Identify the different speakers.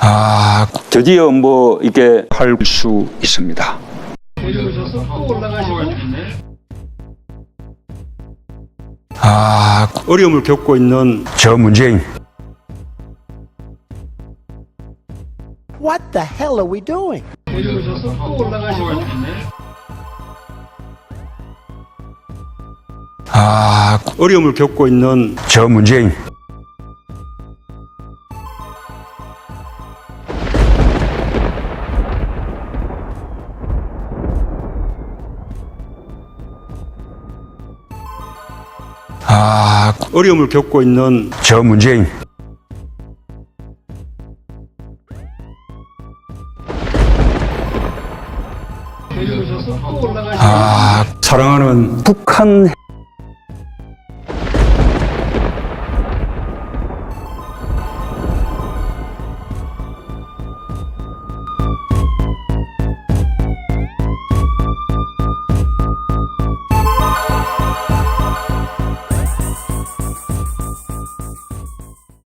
Speaker 1: 아, 드디어 뭐 이게 할 수 있습니다. 아, 어려움을 겪고 있는 저 문재인.
Speaker 2: What the hell are we doing?
Speaker 1: 아, 어려움을 겪고 있는 저 문재인. 아, 어려움을 겪고 있는 저 문재인. 아, 사랑하는 북한